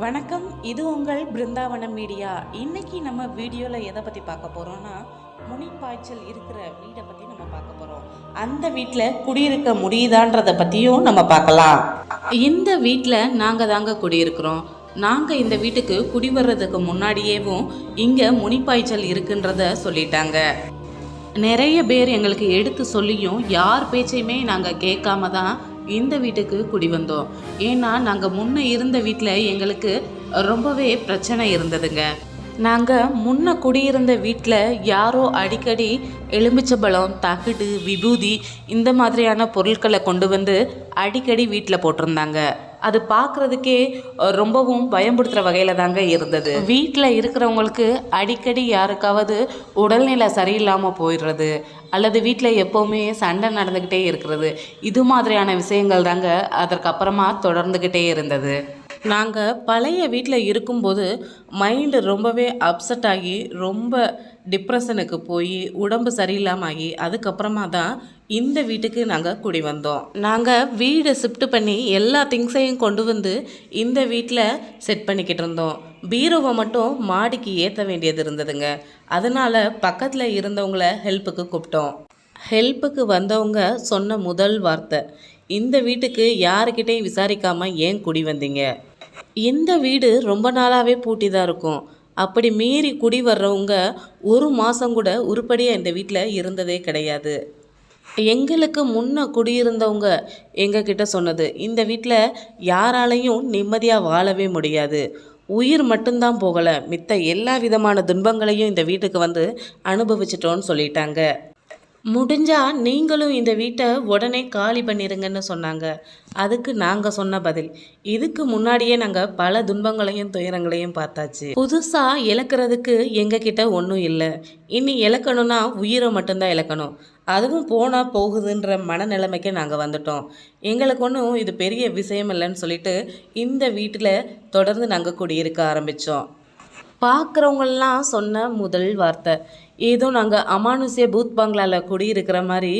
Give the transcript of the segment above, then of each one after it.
வணக்கம். இது உங்கள் பிருந்தாவனம் மீடியா. இன்னைக்கு நம்ம வீடியோவில் எதை பற்றி பார்க்க போகிறோம்னா முனிப்பாய்ச்சல் இருக்கிற வீடை பற்றி நம்ம பார்க்க போகிறோம் அந்த வீட்டில் குடியிருக்க முடியுதான்றதை பற்றியும் நம்ம பார்க்கலாம். இந்த வீட்டில் நாங்கள் தாங்க குடியிருக்கிறோம். நாங்கள் இந்த வீட்டுக்கு குடி வர்றதுக்கு முன்னாடியேவும் இங்கே முனிப்பாய்ச்சல் இருக்குன்றத சொல்லிட்டாங்க. நிறைய பேர் எங்களுக்கு எடுத்து சொல்லியும் யார் பேச்சையுமே நாங்கள் கேட்காம தான் இந்த வீட்டுக்கு குடி வந்தோம். ஏன்னா நாங்கள் முன்ன இருந்த வீட்டில் எங்களுக்கு ரொம்பவே பிரச்சனை இருந்ததுங்க. நாங்கள் முன்ன குடியிருந்த வீட்டில் யாரோ அடிக்கடி எலும்பிச்சம்பழம் தகடு விபூதி இந்த மாதிரியான பொருட்களை கொண்டு வந்து அடிக்கடி வீட்டில் போட்டிருந்தாங்க. அது பார்க்குறதுக்கே ரொம்பவும் பயம்படுத்துகிற வகையில் தாங்க இருந்தது. வீட்டில் இருக்கிறவங்களுக்கு அடிக்கடி யாருக்காவது உடல்நிலை சரியில்லாமல் போயிடுறது அல்லது வீட்டில் எப்போவுமே சண்டை நடந்துக்கிட்டே இருக்கிறது இது மாதிரியான விஷயங்கள் தாங்க அதற்கப்புறமா தொடர்ந்துக்கிட்டே இருந்தது. நாங்கள் பழைய வீட்டில் இருக்கும்போது மைண்டு ரொம்பவே அப்செட் ஆகி ரொம்ப டிப்ரெஷனுக்கு போய் உடம்பு சரியில்லாமல் ஆகி அதுக்கப்புறமா தான் இந்த வீட்டுக்கு நாங்கள் குடி வந்தோம். நாங்கள் வீடு ஷிஃப்ட் பண்ணி எல்லா திங்ஸையும் கொண்டு வந்து இந்த வீட்டில் செட் பண்ணிக்கிட்டு இருந்தோம். பீரோவை மட்டும் மாடிக்கு ஏற்ற வேண்டியது இருந்ததுங்க. அதனால் பக்கத்தில் இருந்தவங்கள ஹெல்ப்புக்கு கூப்பிட்டோம். ஹெல்ப்புக்கு வந்தவங்க சொன்ன முதல் வார்த்தை இந்த வீட்டுக்கு யாருக்கிட்டையும் விசாரிக்காமல் ஏன் குடி வந்தீங்க? இந்த வீடு ரொம்ப நாளாகவே பூட்டி தான் இருக்கும். அப்படி மீறி குடி வர்றவங்க ஒரு மாதம் கூட உருப்படியாக இந்த வீட்டில் இருந்ததே கிடையாது. எங்களுக்கு முன்ன குடியிருந்தவங்க எங்ககிட்ட சொன்னது இந்த வீட்டில் யாராலையும் நிம்மதியாக வாழவே முடியாது. உயிர் மட்டும்தான் போகலை மித்த எல்லா விதமான துன்பங்களையும் இந்த வீட்டுக்கு வந்து அனுபவிச்சிட்டோன்னு சொல்லிட்டாங்க. முடிஞ்சா நீங்களும் இந்த வீட்டை உடனே காலி பண்ணிருங்கன்னு சொன்னாங்க. அதுக்கு நாங்கள் சொன்ன பதில். இதுக்கு முன்னாடியே நாங்கள் பல துன்பங்களையும் துயரங்களையும் பார்த்தாச்சு. புதுசாக இழக்கிறதுக்கு எங்ககிட்ட ஒன்றும் இல்லை. இனி இழக்கணும்னா உயிரை மட்டும்தான் இழக்கணும். அதுவும் போனால் போகுதுன்ற மனநிலைமைக்கு நாங்கள் வந்துட்டோம். எங்களுக்கு ஒன்றும் இது பெரிய விஷயம் இல்லைன்னு சொல்லிட்டு இந்த வீட்டில் தொடர்ந்து நாங்கள் குடியிருக்க ஆரம்பித்தோம் பார்க்குறவங்கெல்லாம் சொன்ன முதல் வார்த்தை. ஏதோ நாங்கள் அமானுஷ்ய பூத் பங்களாவில் குடியிருக்கிற மாதிரி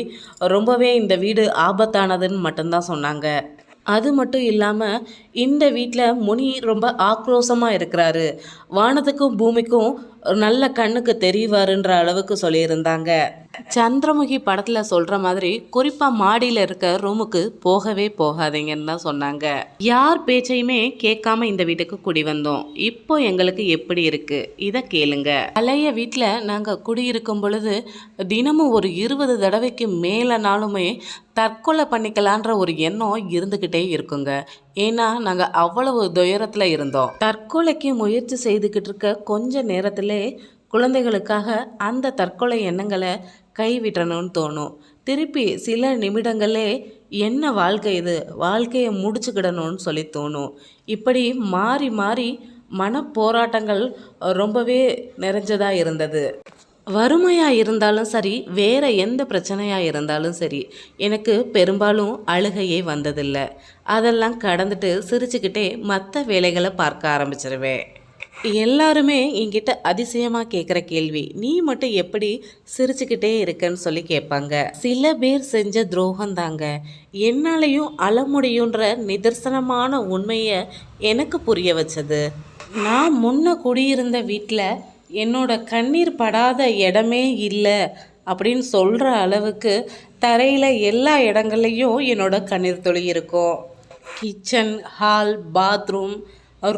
ரொம்பவே இந்த வீடு ஆபத்தானதுன்னு மட்டும்தான் சொன்னாங்க. அது மட்டும் இல்லாமல் இந்த வீட்டில் முனி ரொம்ப ஆக்ரோஷமாக இருக்கிறாரு. வானத்துக்கும் பூமிக்கும் ஒரு நல்ல கண்ணுக்கு தெரிவாருன்ற அளவுக்கு சொல்லியிருந்தாங்க. சந்திரமுகி படத்தில் சொல்கிற மாதிரி குறிப்பாக மாடியில் இருக்க ரூமுக்கு போகவே போகாதீங்கன்னு தான் சொன்னாங்க. யார் பேச்சையுமே கேட்காம இந்த வீட்டுக்கு குடி வந்தோம். இப்போ எங்களுக்கு எப்படி இருக்கு? இதை கேளுங்க. பழைய வீட்டில் நாங்கள் குடியிருக்கும் பொழுது தினமும் ஒரு இருபது தடவைக்கு மேலனாலுமே தற்கொலை பண்ணிக்கலான்ற ஒரு எண்ணம் இருந்துக்கிட்டே இருக்குங்க. ஏன்னா நாங்கள் அவ்வளவு துயரத்தில் இருந்தோம். தற்கொலைக்கு முயற்சி செய்துக்கிட்டு இருக்க கொஞ்ச நேரத்திலே குழந்தைகளுக்காக அந்த தற்கொலை எண்ணங்களை கைவிட்டணும்னு தோணும். திருப்பி சில நிமிடங்களே என்ன வாழ்க்கை இது? வாழ்க்கையை முடிச்சுக்கிடணும்னு சொல்லி தோணும். இப்படி மாறி மாறி மனப்போராட்டங்கள் ரொம்பவே நிறைஞ்சதாக இருந்தது. வறுமையாக இருந்தாலும் சரி வேற எந்த பிரச்சனையாக இருந்தாலும் சரி எனக்கு பெரும்பாலும் அழுகையே வந்ததில்லை. அதெல்லாம் கடந்துட்டு சிரிச்சுக்கிட்டே மற்ற வேலைகளை பார்க்க ஆரம்பிச்சிருவேன். எல்லாருமே என்கிட்ட அதிசயமாக கேட்குற கேள்வி நீ மட்டும் எப்படி சிரிச்சுக்கிட்டே இருக்கன்னு சொல்லி கேட்பாங்க. சில பேர் செஞ்ச துரோகம் தாங்க. என்னாலையும் அழ முடியுன்ற நிதர்சனமான உண்மையை எனக்கு புரிய வச்சது. நான் முன்ன குடியிருந்த வீட்டில் என்னோட கண்ணீர் படாத இடமே இல்லை அப்படின்னு சொல்கிற அளவுக்கு தரையில் எல்லா இடங்கள்லையும் என்னோட கண்ணீர் துளி இருக்கும். கிச்சன் ஹால் பாத்ரூம்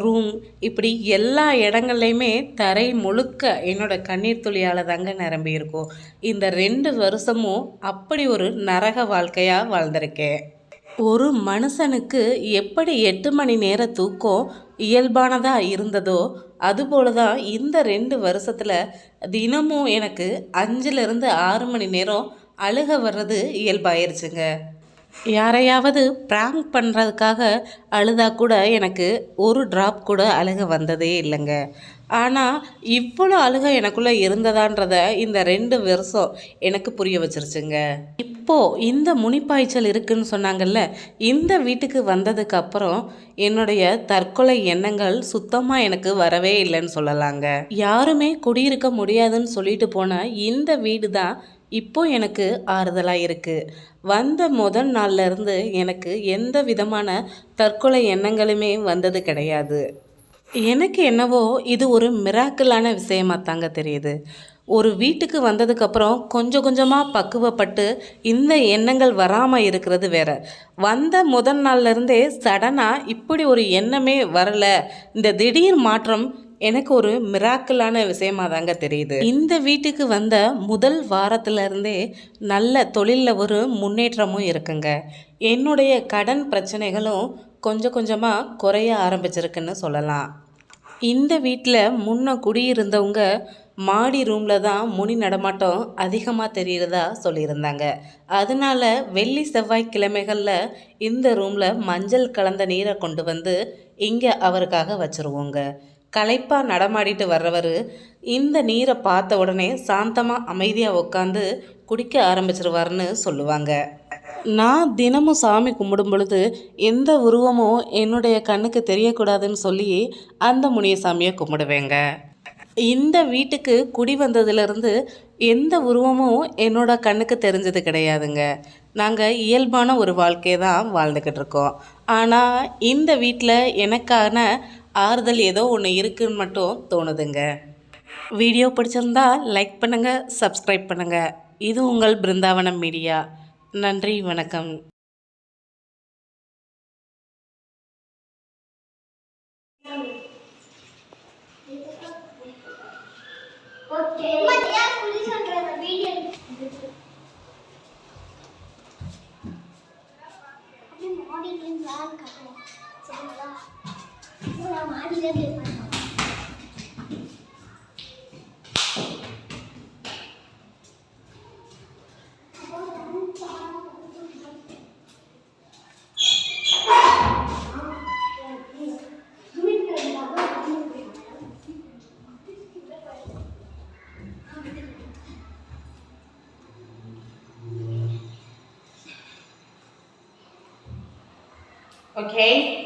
ரூம் இப்படி எல்லா இடங்கள்லையுமே தரை முழுக்க என்னோட கண்ணீர் துளியால் தாங்க நிரம்பி இருக்கும். இந்த ரெண்டு வருஷமும் அப்படி ஒரு நரக வாழ்க்கையாக வாழ்ந்திருக்கேன். ஒரு மனுஷனுக்கு எப்படி எட்டு மணி நேர தூக்கம் இயல்பானதாக இருந்ததோ அதுபோல தான் இந்த ரெண்டு வருஷத்தில் தினமும் எனக்கு அஞ்சுலேருந்து ஆறு மணி நேரம் அழுக வர்றது இயல்பாயிருச்சுங்க. யாரையாவது ப்ராங்க் பண்ணுறதுக்காக அழுதா கூட எனக்கு ஒரு ட்ராப் கூட அழுக வந்ததே இல்லைங்க. ஆனால் இவ்வளோ அழுக எனக்குள்ளே இருந்ததான்றத இந்த ரெண்டு வருஷம் எனக்கு புரிய வச்சிருச்சுங்க. இப்போ இந்த முனிப்பாய்ச்சல் இருக்குன்னு சொன்னாங்கல்ல இந்த வீட்டுக்கு வந்ததுக்கு அப்புறம் என்னுடைய தற்கொலை எண்ணங்கள் சுத்தமாக எனக்கு வரவே இல்லைன்னு சொல்லலாங்க. யாருமே குடியிருக்க முடியாதுன்னு சொல்லிட்டு போன இந்த வீடு தான் இப்போ எனக்கு ஆறுதலாக இருக்குது வந்த முதல் நாள்லேருந்து எனக்கு எந்த விதமான தற்கொலை எண்ணங்களுமே வந்தது கிடையாது. எனக்கு என்னவோ இது ஒரு மிராக்கிளான விஷயமா தாங்க தெரியுது. ஒரு வீட்டுக்கு வந்ததுக்கப்புறம் கொஞ்சம் கொஞ்சமாக பக்குவப்பட்டு இந்த எண்ணங்கள் வராமல் இருக்கிறது வேற. வந்த முதல் நாள்லேருந்தே சடனாக இப்படி ஒரு எண்ணமே வரலை. இந்த திடீர் மாற்றம் எனக்கு ஒரு மிராக்கிளான விஷயமா தாங்க தெரியுது. இந்த வீட்டுக்கு வந்த முதல் வாரத்துல இருந்தே நல்ல தொழிலில் ஒரு முன்னேற்றமும் இருக்குங்க. என்னுடைய கடன் பிரச்சனைகளும் கொஞ்சம் கொஞ்சமாக குறைய ஆரம்பிச்சிருக்குன்னு சொல்லலாம். இந்த வீட்டில் முன்ன குடியிருந்தவங்க மாடி ரூமில் தான் முனி நடமாட்டம் அதிகமாக தெரிகிறதா சொல்லியிருந்தாங்க. அதனால வெள்ளி செவ்வாய் கிழமைகளில் இந்த ரூமில் மஞ்சள் கலந்த நீரை கொண்டு வந்து இங்கே அவருக்காக வச்சுருவோங்க. களைப்பாக நடமாடிட்டு வர்றவர் இந்த நீரை பார்த்த உடனே சாந்தமாக அமைதியாக உட்காந்து குடிக்க ஆரம்பிச்சிருவாருன்னு சொல்லுவாங்க. நான் தினமும் சாமி கும்பிடும் பொழுது எந்த உருவமும் என்னுடைய கண்ணுக்கு தெரியக்கூடாதுன்னு சொல்லி அந்த முனியசாமியை கும்பிடுவேங்க. இந்த வீட்டுக்கு குடி வந்ததுலேருந்து எந்த உருவமும் என்னோட கண்ணுக்கு தெரிஞ்சது கிடையாதுங்க. நாங்கள் இயல்பான ஒரு வாழ்க்கையை தான் வாழ்ந்துக்கிட்டு இருக்கோம். ஆனால் இந்த வீட்டில் எனக்கான ஆறுதல் ஏதோ ஒன்று இருக்குன்னு மட்டும் தோணுதுங்க. வீடியோ பிடிச்சிருந்தா லைக் பண்ணுங்கள் சப்ஸ்கிரைப் பண்ணுங்கள் இது உங்கள் பிருந்தாவனம் மீடியா. நன்றி வணக்கம். Okay.